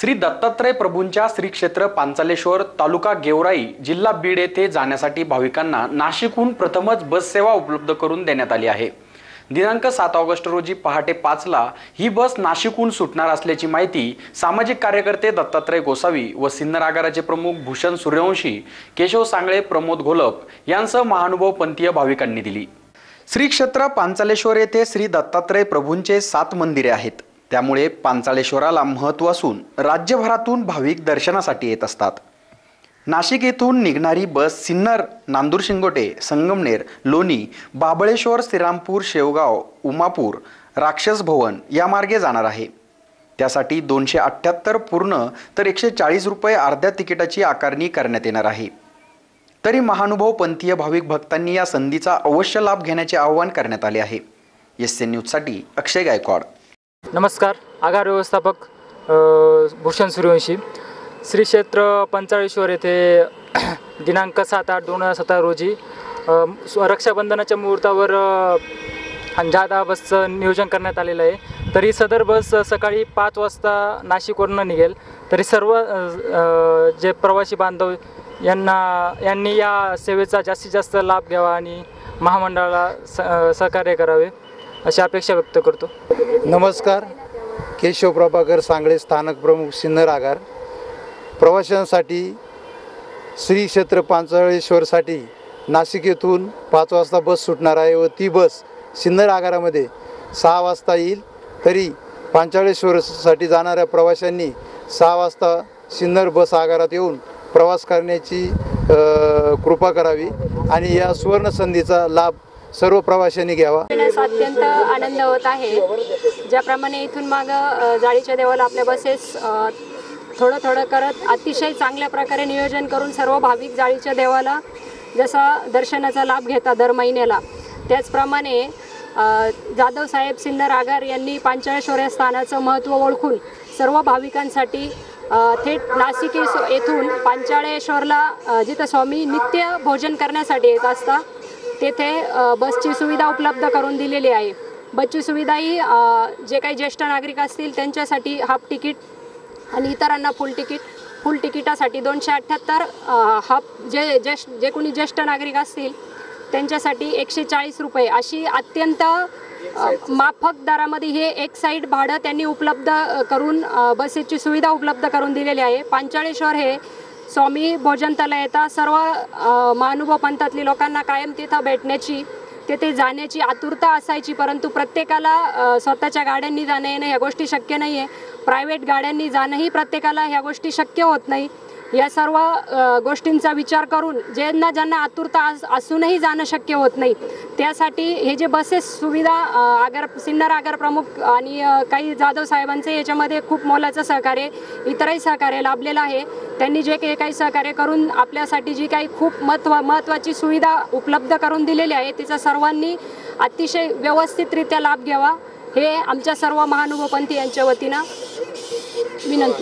श्री दत्तात्रय प्रभूंच्या श्री क्षेत्र पांचालेश्वर तालुका गेवराई जिल्हा बीड येथे जाण्यासाठी भाविकांना नाशिकहून प्रथमच बस सेवा उपलब्ध करून देण्यात आली आहे. दिनांक सात ऑगस्ट रोजी पहाटे पाचला ही बस नाशिकहून सुटणार असल्याची माहिती सामाजिक कार्यकर्ते दत्तात्रय गोसावी व सिन्नर आगाराचे प्रमुख भूषण सूर्यवंशी केशव सांगळे प्रमोद घोलप यांसह महानुभाव पंथीय भाविकांनी दिली. श्री क्षेत्र पांचालेश्वर येथे श्री दत्तात्रय प्रभूंचे सात मंदिरे आहेत. त्यामुळे पांचाळेश्वराला महत्त्व असून राज्यभरातून भाविक दर्शनासाठी येत असतात. नाशिक येथून निघणारी बस सिन्नर नांदूर शिंगोटे संगमनेर लोणी बाबळेश्वर श्रीरामपूर शेवगाव उमापूर राक्षस भवन या मार्गे जाणार आहे. त्यासाठी दोनशे अठ्ठ्याहत्तर पूर्ण तर एकशे चाळीस रुपये अर्ध्या तिकिटाची आकारणी करण्यात येणार आहे. तरी महानुभाव पंथीय भाविक भक्तांनी या संधीचा अवश्य लाभ घेण्याचे आवाहन करण्यात आले आहे. एस एन न्यूजसाठी अक्षय गायकवाड. नमस्कार आगार व्यवस्थापक भूषण सूर्यवंशी. श्री क्षेत्र पंचाळेश्वर येथे दिनांक सात आठ दोन हजार सतरा रोजी रक्षाबंधनाच्या मुहूर्तावर जादा बसचं नियोजन करण्यात आलेलं आहे. तरी सदर बस सकाळी पाच वाजता नाशिकवरनं निघेल. तरी सर्व जे प्रवासी बांधव यांना यांनी या सेवेचा जास्तीत जास्त लाभ घ्यावा आणि महामंडळाला स सहकार्य करावे. अशी अपेक्षा व्यक्त करतो. नमस्कार. केशव प्रभाकर सांगळे स्थानक प्रमुख सिन्नर आगार प्रवाशांसाठी श्री क्षेत्र पांचाळेश्वरसाठी नाशिक येथून पाच वाजता बस सुटणार आहे व ती बस सिन्नर आगारामध्ये सहा वाजता येईल. तरी पांचाळेश्वरसाठी जाणाऱ्या प्रवाशांनी सहा वाजता सिन्नर बस आगारात येऊन प्रवास करण्याची कृपा करावी आणि या सुवर्णसंधीचा लाभ सर्व प्रवाशांनी घ्यावा. अत्यंत आनंद होत आहे. ज्याप्रमाणे इथून माग जाळीच्या देवाला आपल्या बसेस थोडं थोडं करत अतिशय चांगल्या प्रकारे नियोजन करून सर्व भाविक जाळीच्या देवाला जसा दर्शनाचा लाभ घेता दर महिन्याला. त्याचप्रमाणे जाधव साहेब सिन्नर आगार यांनी पांचाळेश्वर या स्थानाचं महत्त्व ओळखून सर्व भाविकांसाठी थेट नाशिक येथून पांचाळेश्वरला जिथं स्वामी नित्य भोजन करण्यासाठी येत असता तेथे बसची सुविधा उपलब्ध करून दिलेली आहे. बसची सुविधा ही जे काही ज्येष्ठ नागरिक असतील त्यांच्यासाठी हाफ तिकीट आणि इतरांना फुल तिकीट फुल तिकिटासाठी दोनशे अठ्ठ्याहत्तर हाफ जे ज्येष्ठ जे कोणी ज्येष्ठ नागरिक असतील त्यांच्यासाठी एकशे चाळीस रुपये. अशी अत्यंत माफक दरामध्ये हे एक साईड भाडं त्यांनी उपलब्ध करून बसेसची सुविधा उपलब्ध करून दिलेली आहे. पांचाळेश्वर हे स्वामी भोजनतला येता सर्व महानुभव पंथातली लोकांना कायम तिथं भेटण्याची तेथे जाण्याची आतुरता असायची परंतु प्रत्येकाला स्वतःच्या गाड्यांनी जाणं येणं ह्या गोष्टी शक्य नाही आहे प्रायव्हेट गाड्यांनी जाणंही प्रत्येकाला ह्या गोष्टी शक्य होत नाही. या सर्व गोष्टींचा विचार करून ज्यांना ज्यांना आतुरता अस- असूनही जाणं शक्य होत नाही त्यासाठी हे जे बसेस सुविधा आगार सिन्नर आगार प्रमुख आणि काही जाधव साहेबांचे याच्यामध्ये खूप मोलाचं सहकार्य इतरही सहकार्य लाभलेलं आहे. त्यांनी जे काही काही सहकार्य करून आपल्यासाठी जी काही खूप महत्त्व महत्त्वाची सुविधा उपलब्ध करून दिलेली आहे तिचा सर्वांनी अतिशय व्यवस्थितरित्या लाभ घ्यावा. हे आमच्या सर्व महानुभवपंथी यांच्या वतीनं विनंती.